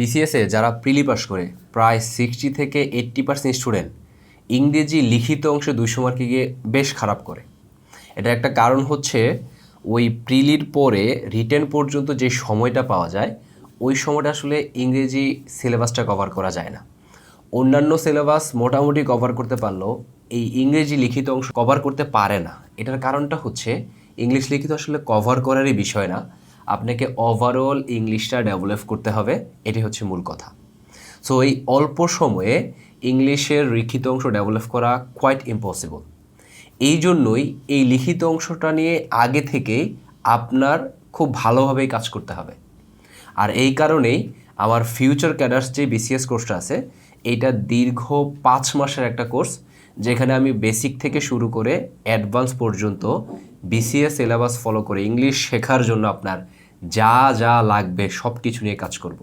বিসিএসে যারা প্রিলি পাস করে, প্রায় সিক্সটি থেকে এইট্টি পার্সেন্ট স্টুডেন্ট ইংরেজি লিখিত অংশে দুইশো মার্কে গিয়ে বেশ খারাপ করে। এটা একটা কারণ হচ্ছে ওই প্রিলির পরে রিটেন পর্যন্ত যে সময়টা পাওয়া যায়, ওই সময়টা আসলে ইংরেজি সিলেবাসটা কভার করা যায় না। অন্যান্য সিলেবাস মোটামুটি কভার করতে পারলেও এই ইংরেজি লিখিত অংশ কভার করতে পারে না। এটার কারণটা হচ্ছে ইংলিশ লিখিত আসলে কভার করারই বিষয় না। আপনাকে ওভারঅল ইংলিশটা ডেভেলপ করতে হবে এটি হচ্ছে মূল কথা। সো এই অল্প সময়ে ইংলিশের লিখিত অংশ ডেভেলপ করা কোয়াইট ইম্পসিবল এই জন্যই এই লিখিত অংশটা নিয়ে আগে থেকেই আপনার খুব ভালোভাবেই কাজ করতে হবে। আর এই কারণেই আমার ফিউচার ক্যাডার্স যে বিসিএস কোর্সটা আছে এইটা দীর্ঘ পাঁচ মাসের একটা কোর্স যেখানে আমি বেসিক থেকে শুরু করে অ্যাডভান্স পর্যন্ত বিসিএস সিলেবাস ফলো করে ইংলিশ শেখার জন্য আপনার যা যা লাগবে সব কিছু নিয়ে কাজ করব।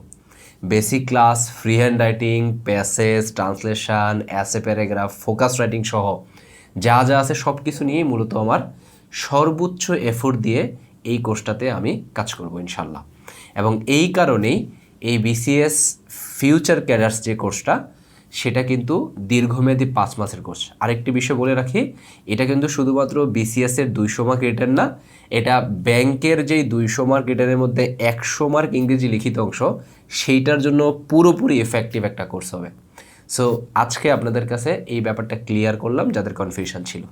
Basic class free handwriting passage translation essay paragraph focus writing সহ যা যা আছে সব কিছু নিয়েই মূলত আমার সর্বোচ্চ এফোর্ট দিয়ে এই কোর্সটাতে আমি কাজ করব ইনশাল্লাহ এবং এই কারণেই এই বিসিএস ফিউচার ক্যাডার্স যে কোর্সটা সেটা কিন্তু দীর্ঘমেয়াদী পাঁচ মাসের কোর্স আরেকটি বিষয় বলে রাখি, এটা কিন্তু শুধুমাত্র বিসিএসের দুইশো মার্ক রিটার্ন না, এটা ব্যাংকের যেই দুইশো মার্ক রিটার্নের মধ্যে একশো মার্ক ইংরেজি লিখিত অংশ, সেইটার জন্য পুরোপুরি এফেক্টিভ একটা কোর্স হবে। সো আজকে আপনাদের কাছে এই ব্যাপারটা ক্লিয়ার করলাম, যাদের কনফিউশন ছিল।